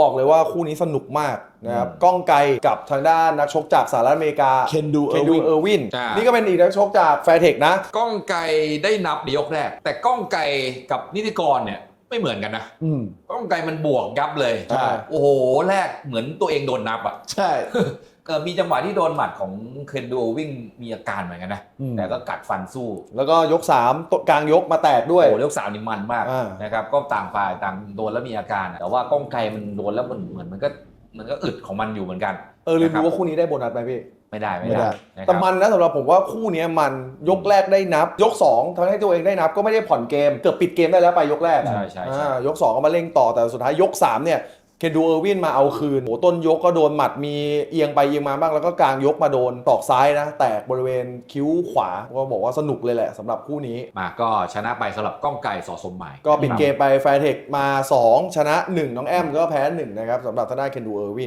บอกเลยว่าคู่นี้สนุกมากนะครับอืมก้องไกลกับทางด้านนักชกจากสหรัฐอเมริกา เคนดูเคนเออดูร์วินเออร์วินใช่นี่ก็เป็นอีกนักชกจากแฟร์เทคนะ ก้องไกรได้นับในยกแรก แต่ก้องไกรกับนิติกรเนี่ยไม่เหมือนกันนะ อืม ก้องไกรมันบวกยับเลย ใช่ โอ้โหแรกเหมือนตัวเองโดนนับอะใช่ เออมีจังหวะที่โดนหมัดของเคนดูวิ่งมีอาการเหมือนกันนะอืม แต่ก็กัดฟันสู้แล้วก็ยก3ตัวกลางยกมาแตกด้วย โอ้โหยกสามนี่มันมากอ่านะครับก็ต่างฝ่ายต่างโดนแล้วมีอาการอะแต่ว่าก้องไกรมันโดนแล้วมันเหมือนมันก็มันก็อึดของมันอยู่เหมือนกัน เออลืมนะครัดูบว่าคู่นี้ได้โบนัสไหมพี่ ไม่ได้ไม่ไม่ได้ ได้นะคแต่รับ มันนะสำหรับผมว่าคู่เนี้ยมันยกแรกได้นับ ยก2ทั้งให้ตัวเองได้นับก็ไม่ได้ผ่อนเกม เกือบปิดเกมได้แล้วไปยกแรกอะใช่ใช่ใช่ อ่ายก2ก็มาเร่งต่อแต่สุดท้ายยก3เนี่ย เคนดูเออร์วินมาเอาคืนโหต้นยกก็โดนหมัดมีเอียงไปเอียงมาบ้างแล้วก็กลางยกมาโดนตอกซ้ายนะ แตกบริเวณคิ้วขวา ก็บอกว่าสนุกเลยแหละสำหรับคู่นี้ มาก็ชนะไปสำหรับก้องไก่สอสมหมายก็ปิดเกมไปแฟร์เทคมา 2 ชนะ 1 น้องแอมก็แพ้ 1 นะครับสำหรับทางด้านเคนดูเออร์วิน